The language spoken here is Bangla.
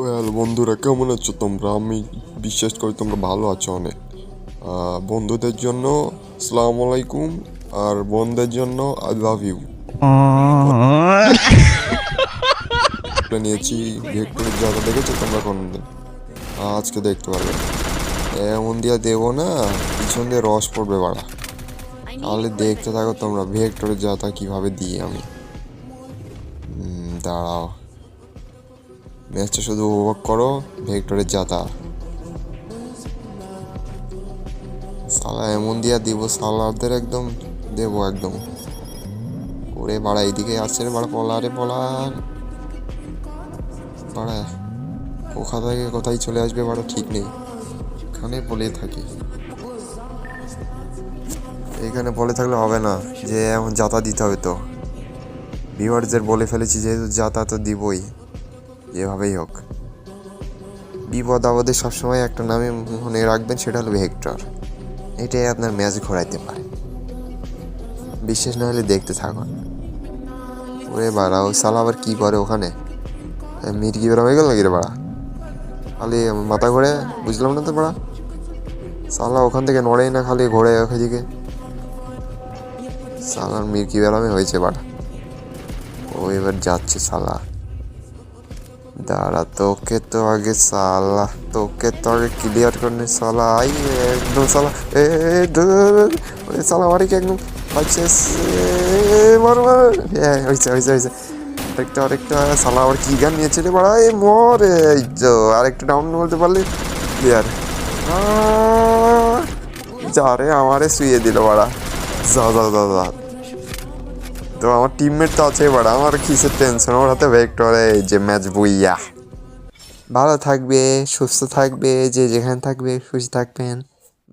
ওয়েল বন্ধুরা কেমন আছো তোমরা? আমি বিশ্বাস করি তোমরা ভালো আছো অনেক। বন্ধুদের জন্য সালাম আলাইকুম আর বোনদের জন্য আই লাভ ইউ নিয়েছি ভিক্টোরির জায়গা দেখেছ তোমরা কোনদিন আজকে দেখতে পারবে। এমন দিয়ে দেবো না পিছন দিয়ে রস পড়বে বাড়া। তাহলে দেখতে থাকো তোমরা ভেক্টরের যাতা কীভাবে দিই আমি। দাঁড়াও। ম্যাচটা শুধু উপভোগ করো ভেক্টরের যাতা সালা এমন দিয়া দিব সালারদের একদম দেবো একদম। ওরে বাড়া, এইদিকে আসছে রে বাড়া পলা রে পলা বাড়া কোথা থেকে কোথায় চলে আসবে বাড়া, ঠিক নেই। এখানে বলে থাকি। এখানে বলে থাকলে হবে না, যে এমন যাতা দিতে হবে তো। ভিউয়ার্সদের বলে ফেলেছি যেহেতু যাতা তো দিবই। যেভাবেই হোক। বিপদ আপদে সবসময় একটা নামে মনে রাখবেন, সেটা হলো ভেক্টর। এটাই আপনার ম্যাচ ঘোরাইতে পারে। বিশ্বাস না হলে দেখতে থাকুন। ওরে বাড়া, ওই সালা আবার কী করে ওখানে? মির্গি বেরো হয়ে গেল নাকি রে বাড়া? খালি মাথা ঘোরে, বুঝলাম না তো বাড়া। সালা ওখান থেকে নড়েই না, খালি ঘোরে ওখান ওখাদিকে সালার মির্কি বেরামে হয়েছে বাড়া? ও এবার যাচ্ছে সালা দাঁড়া, তোকে তো আগে সালা, তোকে তো আগে ক্লিয়ার করনে, সালা। আই, একদম সালা। এ সালা মারি কি একদম হচ্ছে মার মার। হ্যাঁ হয়েছে হয়েছে হয়েছে আরেকটা আরেকটা, সালা আবার কি গান নিয়েছে রে বাড়া? এই মর, এই যো, আরেকটা ডাউন বলতে পারলে? ক্লিয়ার যা রে আমারে শুয়ে দিল বাড়া। যা যা যা যা। তো আমার টিমমেট তো আছে এবার আমার কিসের টেনশন ওর হাতে ভেক্টর এই যে ম্যাচ বইয়া। ভালো থাকবে, সুস্থ থাকবে, যে যেখানে থাকবে, খুশি থাকবেন।